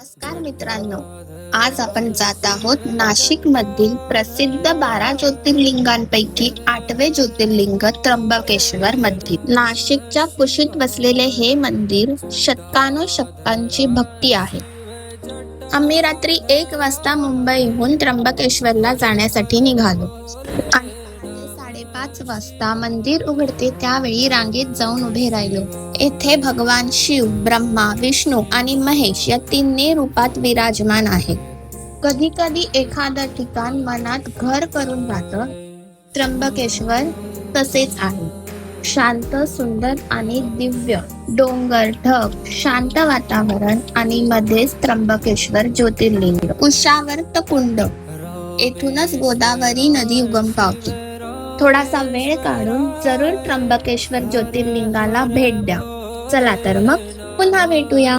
नमस्कार मित्रांनो आज आपण जात आहोत नाशिक मधील प्रसिद्ध बारा ज्योतिर्लिंगांपैकी आठवे ज्योतिर्लिंग त्र्यंबकेश्वर मंदिर नाशिकच्या कुशीत बसलेले हे मंदिर शतकानुशतकांची भक्ती आहे. आम्ही रात्री एक वाजता मुंबईहून त्र्यंबकेश्वरला जाण्यासाठी निघालो. आणि पाच वाजता मंदिर उघडते त्यावेळी रांगेत जाऊन उभे राहिलो. येथे भगवान शिव ब्रह्मा विष्णू आणि महेश या तिन्ही रूपात विराजमान आहे. कधी कधी एखादं ठिकाण मनात घर करून जात त्र्यंबकेश्वर तसेच आहे. शांत सुंदर आणि दिव्य डोंगर ढग शांत वातावरण आणि मध्येच त्र्यंबकेश्वर ज्योतिर्लिंग. उषावर्त कुंड. येथूनच गोदावरी नदी उगम पावते. थोडासा वेळ काढून जरूर त्र्यंबकेश्वर ज्योतिर्लिंगाला भेट द्या. चला तर मग पुन्हा भेटूया.